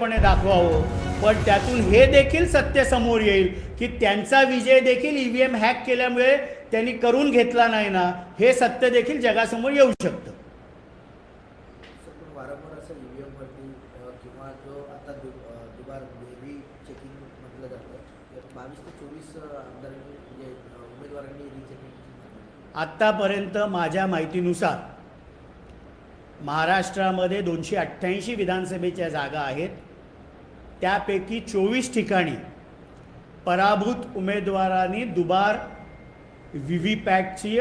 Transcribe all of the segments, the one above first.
पणे दाखवावं. पण त्यातून हे देखील सत्य समोर येईल की त्यांचा विजय देखील ईव्हीएम हॅक केल्यामुळे त्यांनी करून घेतला नाही ना हे सत्य देखील जगासमोर येऊ शकतं. आतापर्यंत आत्तापर्यंत माझ्या माहितीनुसार महाराष्ट्रामध्ये दोनशे अठ्ठ्याऐंशी विधानसभेच्या जागा आहेत. त्यापैकी चोवीस ठिकाणी पराभूत उमेदवारांनी दुबार व्ही व्ही पॅटची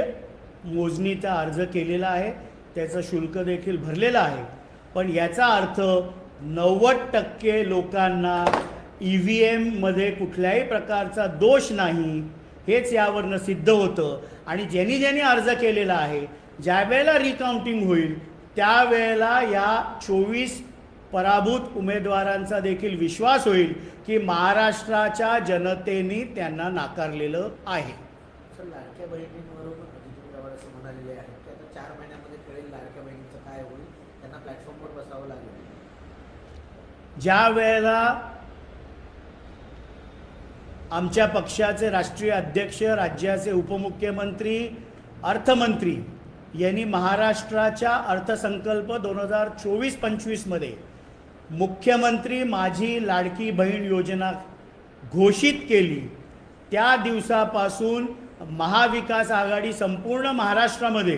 मोजणीचा अर्ज केलेला आहे. त्याचं शुल्क देखील भरलेलं आहे. पण याचा अर्थ नव्वद टक्के लोकांना ई व्ही एममध्ये कुठल्याही प्रकारचा दोष नाही हेच यावरनं सिद्ध होतं. आणि ज्यांनी ज्यांनी अर्ज केलेला आहे ज्या वेळेला रिकाउंटिंग होईल त्यावेळेला या चोवीस पराभूत उमेदवारांचा देखील विश्वास होईल की महाराष्ट्राच्या जनतेने त्यांना नाकारलेलं आहे. सर लाडक्या बहिणींवरून जितेंद्र आव्हाड असं म्हणालेले आहेत की आता चार महिन्यामध्ये कळेल लाडक्या बहिणींचं काय होईल. त्यांना प्लॅटफॉर्मवर बसावं लागेल. ज्या वेळेला आमच्या पक्षाचे राष्ट्रीय अध्यक्ष राज्याचे उपमुख्यमंत्री अर्थमंत्री यांनी महाराष्ट्राच्या अर्थसंकल्प दोन हजार चोवीस पंचवीसमध्ये मुख्यमंत्री माझी लाडकी बहीण योजना घोषित केली. त्या दिवसापासून महाविकास आघाडी संपूर्ण महाराष्ट्रामध्ये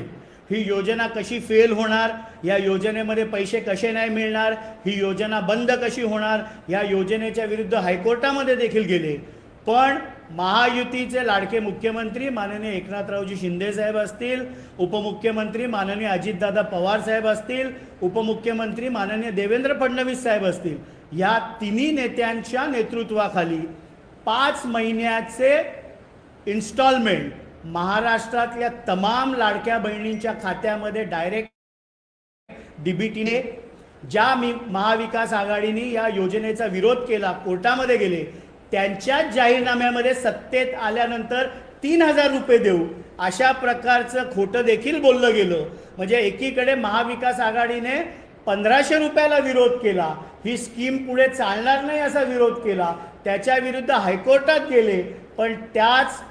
ही योजना कशी फेल होणार या योजनेमध्ये पैसे कसे नाही मिळणार ही योजना बंद कशी होणार या योजनेच्या विरुद्ध हायकोर्टामध्ये देखील गेले. पण महायुतीचे लाडके मुख्यमंत्री माननीय एकनाथरावजी शिंदे साहेब असतील उपमुख्यमंत्री माननीय अजितदादा पवार साहेब असतील उपमुख्यमंत्री माननीय देवेंद्र फडणवीस साहेब असतील या तिन्ही नेत्यांच्या नेतृत्वाखाली पाच महिन्याचे इन्स्टॉलमेंट महाराष्ट्रातल्या तमाम लाडक्या बहिणींच्या खात्यामध्ये डायरेक्ट डीबीटीने ज्या मी महाविकास आघाडीने या योजनेचा विरोध केला कोर्टामध्ये गेले त्यांच्याच जाहीरनाम्यामध्ये सत्तेत आल्यानंतर तीन हजार रुपये देऊ. अशा प्रकारचं खोटं देखील बोललं गेलं. म्हणजे एकीकडे महाविकास आघाडीने पंधराशे रुपयाला विरोध केला. ही स्कीम पुढे चालणार नाही असा विरोध केला. त्याच्या विरुद्ध हायकोर्टात गेले. पण त्याच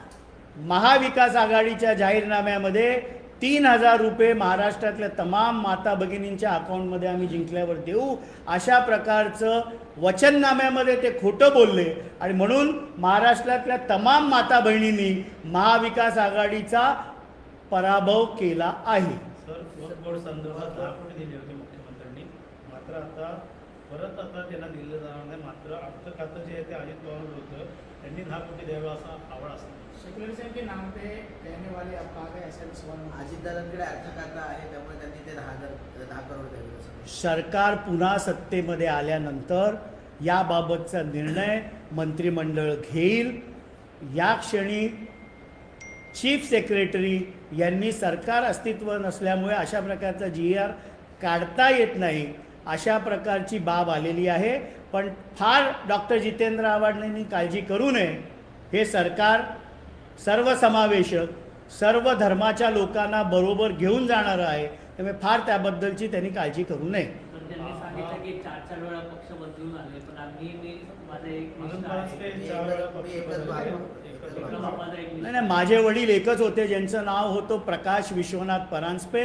महाविकास आघाडीच्या जाहीरनाम्यामध्ये तीन हजार रुपये महाराष्ट्रातल्या तमाम माता भगिनींच्या अकाउंटमध्ये आम्ही जिंकल्यावर देऊ. अशा प्रकारचं वचननाम्यामध्ये ते खोटं बोलले. आणि म्हणून महाराष्ट्रातल्या तमाम माता बहिणींनी महाविकास आघाडीचा पराभव केला आहे. मात्र आता परत आता त्यांना दिलं जाणार नाही. मात्र आपलं खातं जे आहे ते अजित पवार होतं. त्यांनी दहा कोटी द्यावं असा आवड असतो. सेक्युलरिज्म के नाम पे कहने वाले आप कहा गए ऐसा सवाल अजितदादांकडे अर्थखाता आहे त्यामुळे त्यांनी ते दहा हजार दहा करोड द्यावे असं म्हणतात. सरकार पुन्हा सत्तेमध्ये आल्यानंतर याबाबतचा निर्णय मंत्रिमंडळ घेईल. या क्षणी चीफ सेक्रेटरी यांनी सरकार अस्तित्व नसल्यामुळे अशा प्रकारचा जी आर काढता येत नाही. अशा प्रकारची बाब आलेली आहे. पण फार डॉक्टर जितेंद्र आव्हाडांनी काळजी करू नये. हे सरकार सर्वसमावेशक सर्व धर्माच्या लोकांना बरोबर घेऊन जाणारं आहे. त्यामुळे फार त्याबद्दलची त्यांनी काळजी करू नये. नाही माझे वडील एकच होते ज्यांचं नाव होतं प्रकाश विश्वनाथ परांजपे.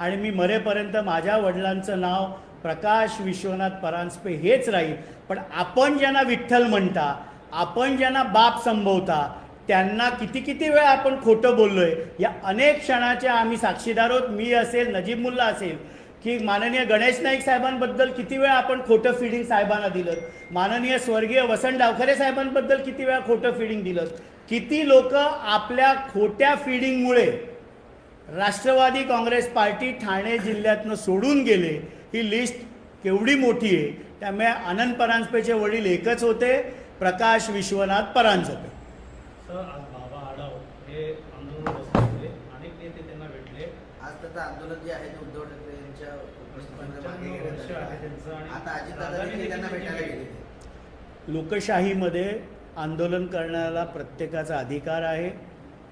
आणि मी मरेपर्यंत माझ्या वडिलांचं नाव प्रकाश विश्वनाथ परांजपे हेच राहील. पण आपण ज्यांना विठ्ठल म्हणता आपण ज्यांना बाप संभवता त्यांना किती किती वेळा आपण खोटं बोललोय या अनेक क्षणाच्या आम्ही साक्षीदार आहोत. मी असेल नजीब मुल्ला असेल की माननीय गणेश नाईक साहेबांबद्दल किती वेळा आपण खोटं फिडिंग साहेबांना दिलं? माननीय स्वर्गीय वसंत डावखरे साहेबांबद्दल किती वेळा खोटं फिडिंग दिलं? किती लोक आपल्या खोट्या फिडिंगमुळे राष्ट्रवादी काँग्रेस पार्टी ठाणे जिल्ह्यातनं सोडून गेले. ही लिस्ट केवढी मोठी आहे? त्यामुळे आनंद परांजपेचे वडील एकच होते प्रकाश विश्वनाथ परांजपे. सर आज बाबा आढाव हे आंदोलन बसले होते अनेक नेते त्यांना भेटले. आज त्याचं आंदोलन जे आहे ते उद्धव ठाकरे यांच्या उपस्थितीमध्ये मागे पंच्याण्णव वर्ष घेण्यात आहे आलेलं त्यांचं आहे. आणि आता अजितदादा दादानी देखील त्यांना देखील भेटायला गेले. गेले. लोकशाहीमध्ये आंदोलन करण्याला प्रत्येकाचा अधिकार आहे.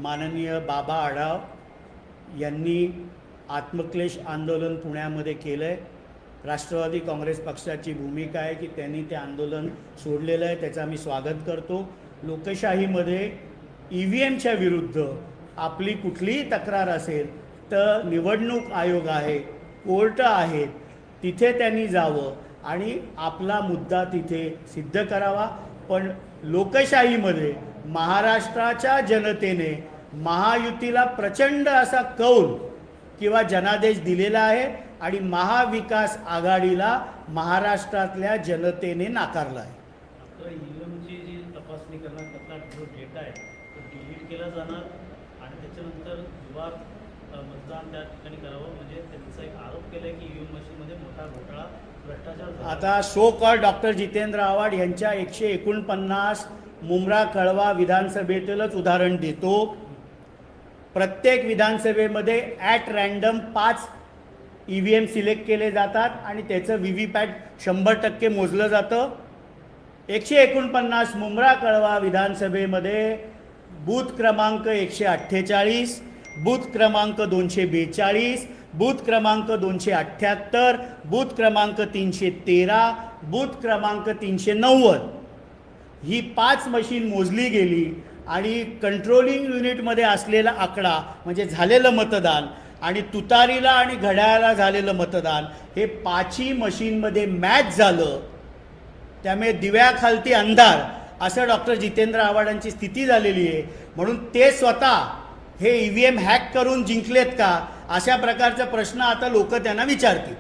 माननीय बाबा आढाव यांनी आत्मक्लेश आंदोलन पुण्यामध्ये केलं आहे राष्ट्रवादी काँग्रेस पक्षाची भूमिका आहे की त्यांनी ते आंदोलन सोडलेलं आहे त्याचं आम्ही स्वागत करतो. लोकशाहीमध्ये ई व्ही एमच्या विरुद्ध आपली कुठलीही तक्रार असेल तर निवडणूक आयोग आहे कोर्ट आहेत तिथे त्यांनी जावं आणि आपला मुद्दा तिथे सिद्ध करावा. पण लोकशाहीमध्ये महाराष्ट्राच्या जनतेने महायुतीला प्रचंड असा कौल किंवा जनादेश दिलेला आहे आणि महाविकास आघाडीला महाराष्ट्रातल्या जनतेने नाकारला आहे. मात्र ईव्हीएमची जी तपासणी करणार त्यातला जो डेटा आहे तो डिलीट केला जाणार आणि त्याच्यानंतर दुबार अ, मतदान त्या ठिकाणी करावं. म्हणजे त्यांचा एक आरोप केला की ईव्हीएम मशीनमध्ये मोठा घोटाळा भ्रष्टाचार झाला. आता so called doctor Jitendra Awhad यांच्या एकशे एकोणपन्नास मुंब्रा कळवा विधानसभेतीलच उदाहरण देतो. प्रत्येक विधानसभेमध्ये ॲट रँडम पाच ई व्ही एम सिलेक्ट केले जातात आणि त्याचं व्ही व्ही पॅट शंभर टक्के मोजलं जातं. एकशे एकोणपन्नास मुंब्रा कळवा विधानसभेमध्ये बूथ क्रमांक एकशे अठ्ठेचाळीस बूथ क्रमांक दोनशे बेचाळीस बूथ क्रमांक दोनशे अठ्ठ्याहत्तर बूथ क्रमांक तीनशे तेरा बूथ क्रमांक तीनशे नव्वद. ही पाच मशीन मोजली गेली आणि कंट्रोलिंग युनिटमध्ये असलेला आकडा म्हणजे झालेलं मतदान आणि तुतारीला आणि घड्याळाला झालेलं मतदान हे पाचही मशीनमध्ये मॅच झालं त्यामुळे दिव्याखालती अंधार असं डॉक्टर जितेंद्र आव्हाडांची स्थिती झालेली आहे. म्हणून ते स्वतः हे ई व्ही एम हॅक करून जिंकलेत का अशा प्रकारचा प्रश्न आता लोक त्यांना विचारतील.